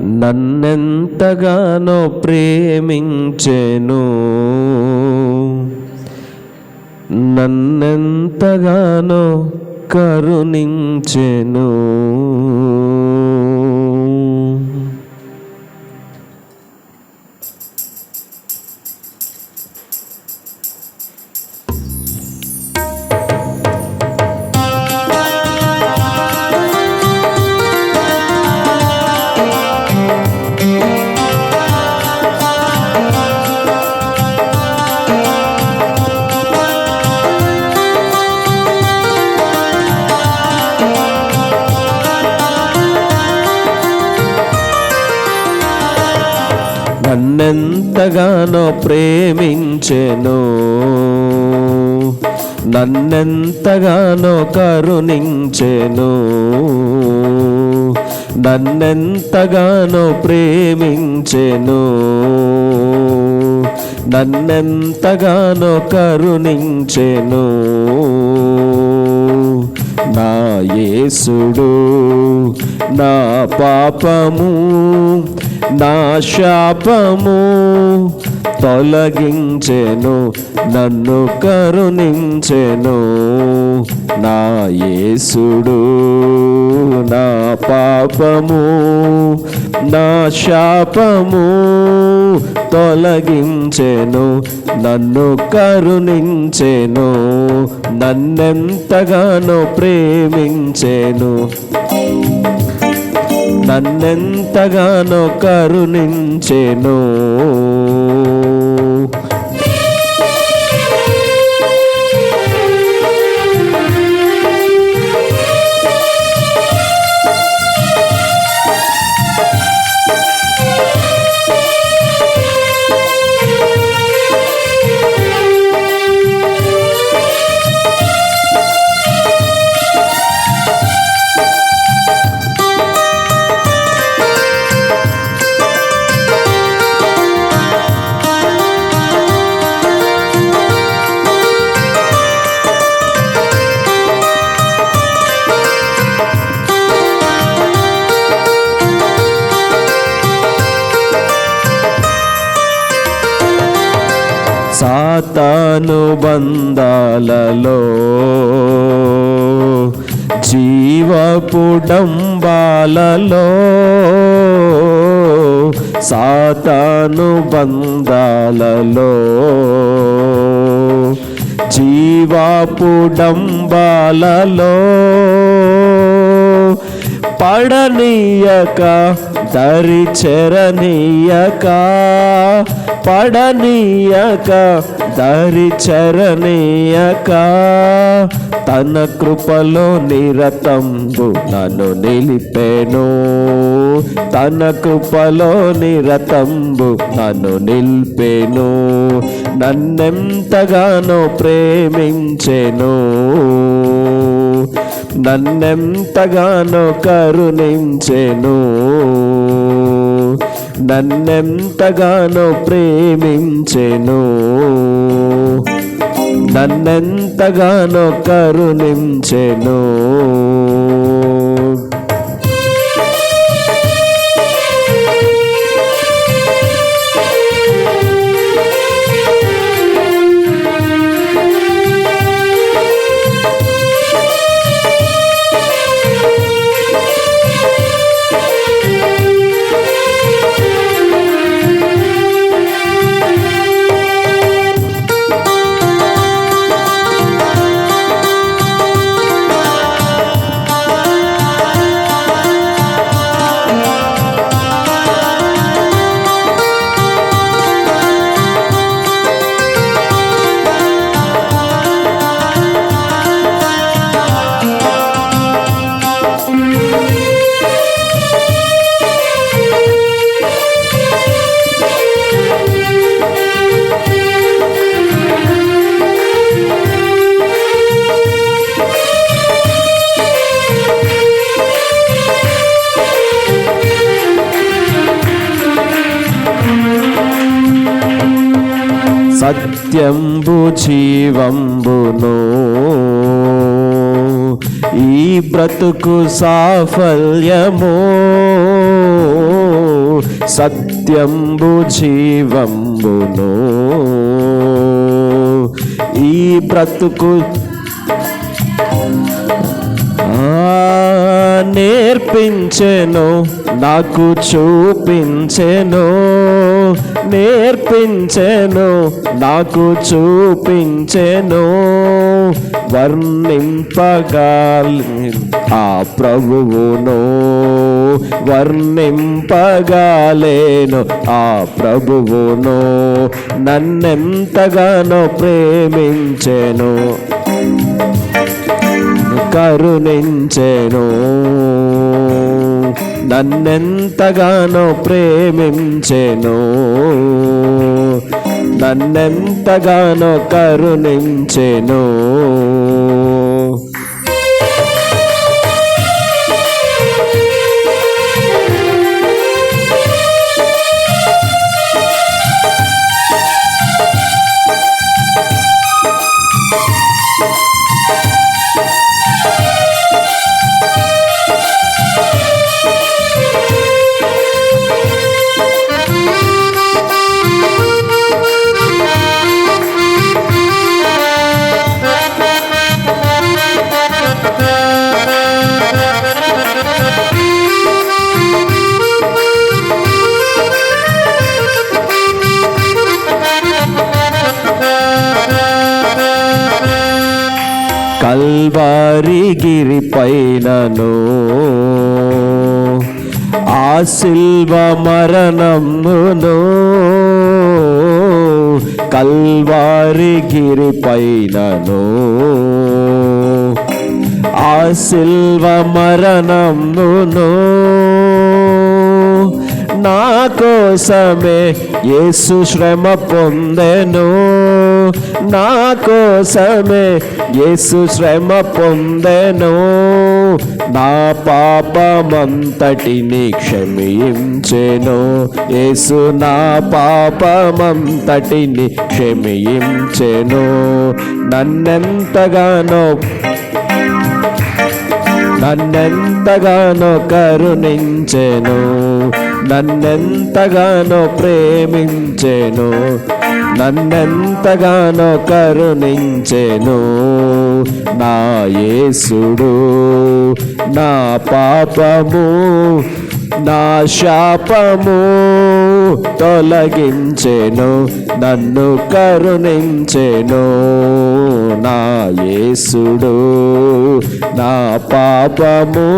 నన్నెంతగానో ప్రేమించెను. నన్నెంతగానో కరుణించెను. నన్నెంతగానో ప్రేమించెను. నన్నెంతగానో కరుణించెను. నన్నెంతగానో ప్రేమించెను. నన్నెంతగానో కరుణించెను. నా యేసుడు నా పాపము నా శాపము తొలగించెను నన్ను కరుణించెను. నా యేసుడు నా పాపము నా శాపము తొలగించెను నన్ను కరుణించెను. నన్నెంతగానో ప్రే ప్రేమించెను. నన్నెంతగానో కరుణించెను. సాతాను బంధాలలో జీవపుడంబాలలో సాతాను బంధాలలో జీవాపుడంబాలలో పడనీయక దరి చెరనీయక పడనీయక దరి చెరనీయక తన కృపలో నిరతంబు నన్ను నిలిపెను. తన కృపలో నిరతంబు నన్ను నిలిపెను. నన్నెంతగానో ప్రేమించెను. నన్నెంతగానో కరుణించెను. నన్నెంతగానో ప్రేమించెను. నన్నెంతగానో కరుణించెను. నిత్యంబు జీవంబును. ఈ బ్రతుకు సాఫల్యము. సత్యంబు జీవంబును. ఈ బ్రతుకు ఆ, నేర్పించెను నాకు చూపించెను. నేర్పించెను నాకు చూపించెను. వర్ణింపగాలి ఆ ప్రభువును వర్ణింపగాలేను ఆ ప్రభువును. నన్నెంతగానో ప్రేమించెను. కరుణించెను. నన్నెంతగానో ప్రేమించెను. నన్నెంతగానో కరుణించెను. గిరి పైనను. ఆ శిల్వ మరణమును కల్వారి గిరి పైనను. ఆ శిల్వ మరణమును నా కోసమే యేసు శ్రమ పొందెను. నా కోసమే యేసు శ్రమ పొందెను. నా పాపమంతటిని క్షమించెను. యేసు నా పాపమంతటిని క్షమించెను. నన్నెంతగానో నన్నెంతగానో కరుణించెను. నన్నెంతగానో ప్రేమించెను నన్నెంతగానో కరుణించెను. నా యేసుడు నా పాపము నా శాపము తొలగించెను నన్ను కరుణించెను. నా యేసుడు నా పాపము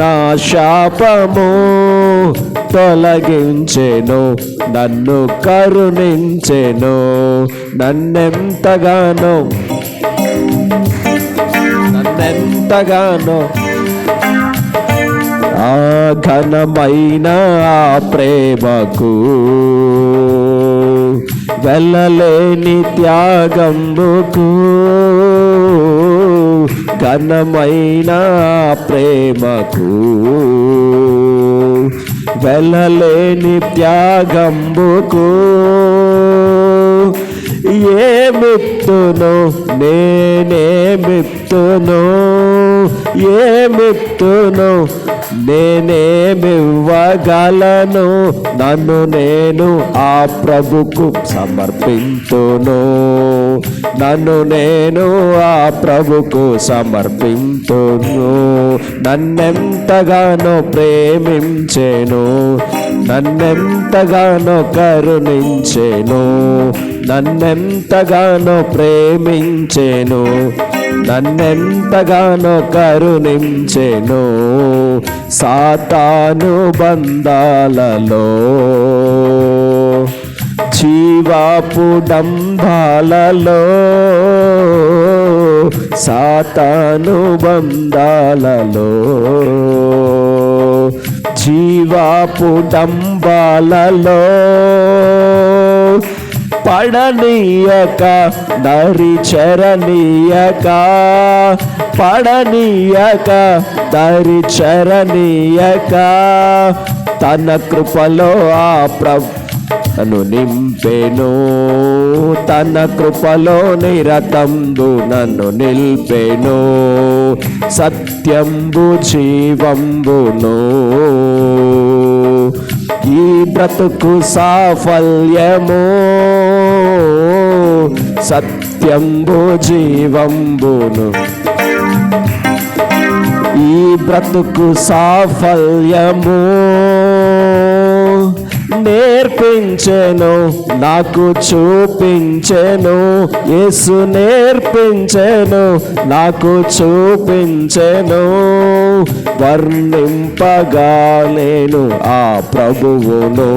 నా శాపము తొలగించెను నన్ను కరుణించెను నన్నెంతగానో నన్నెంతగానో ఆ ఘనమైన ఆ ప్రేమకు వెళ్ళలేని త్యాగంబుకు ఘనమైన ప్రేమకు వెళ్ళలేని త్యాగంబుకు ఏ మిత్తును నేనే మిత్తును ఏ మిత్తును నేనేమివ్వగలను? నన్ను నేను ఆ ప్రభుకు సమర్పింతును. నన్ను నేను ఆ ప్రభుకు సమర్పింతును. నన్నెంతగానో ప్రేమించెను. నన్నెంతగానో కరుణించెను. నన్నెంతగానో ప్రేమించెను. నన్నెంతగానో కరుణించెను. సాతాను బంధాలలో జీవాపు డంబాలలో సాతాను బంధాలలో. జీవాపు డంబాలలో పడనీయక నరి చరణీయక పడనీయక దరి చరణీయక తన కృపలో ఆ ప్రభు నన్ను నింపెను. తన కృపలో నిరతందు నన్ను నిల్పెను. సత్యంబు జీవంబును. ఈ బ్రతుకు సాఫల్యము. సత్యంబు జీవంబును. ఈ బ్రతుకు సాఫల్యము. నేర్పించెను నాకు చూపించెను యేసు నేర్పించెను నాకు చూపించెను. వర్ణింపగా నేను ఆ ప్రభువును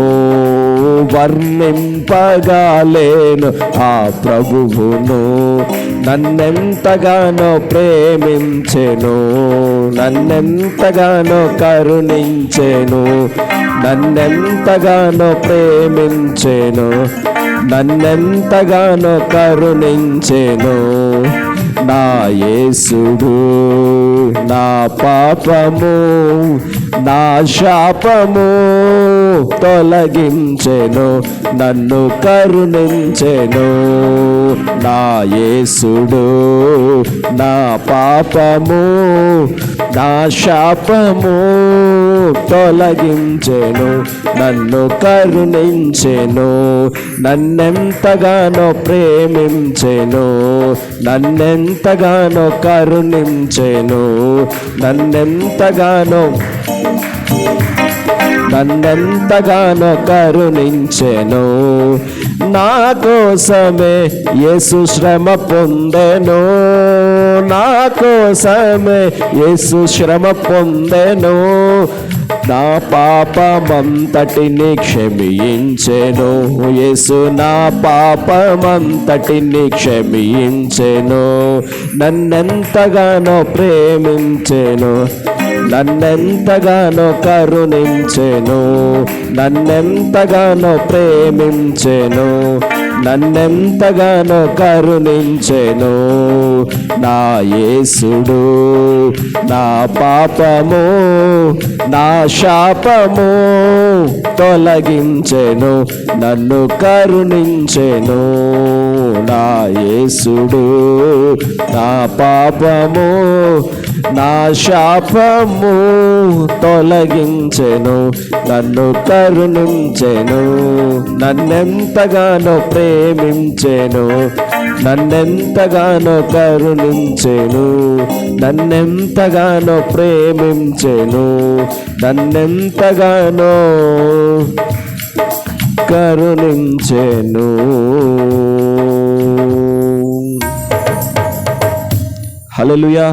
వర్ణింపగా లేను ఆ ప్రభువును. నన్నెంతగానో ప్రేమించెను. నన్నెంతగానో కరుణించెను నన్నెంతగానో ప్రేమించెను నన్నెంతగానో కరుణించెను. నా యేసుడు నా పాపము నా శాపము తొలగించెను నన్ను కరుణించెను. నా యేసుడు నా పాపము నా శాపము తొలగించెను నన్ను కరుణించెను. నన్నెంతగానో ప్రేమించెను నన్నెంతగానో కరుణించెను. నన్నెంతగానో నన్నెంతగానో కరుణించెను. నా కోసమే యేసు శ్రమ పొందెను. నా కోసమే యేసు శ్రమ పొందెను. నా పాపమంతటిని క్షమించెను. యేసు నా పాపమంతటిని క్షమించెను. నన్నెంతగానో ప్రేమించెను. నన్నెంతగానో కరుణించెను. నన్నెంతగానో ప్రేమించెను. నన్నెంతగానో కరుణించెను నా యేసుడు నా పాపము నా శాపము తొలగించెను నన్ను కరుణించెను నా యేసుడు నా పాపము నా శాపము తొలగించెను నన్ను కరుణించెను నన్నెంతగానో ప్రేమించెను నన్నెంతగానో కరుణించెను నన్నెంతగానో ప్రేమించెను నన్నెంతగానో కరుణించెను. హల్లెలూయా.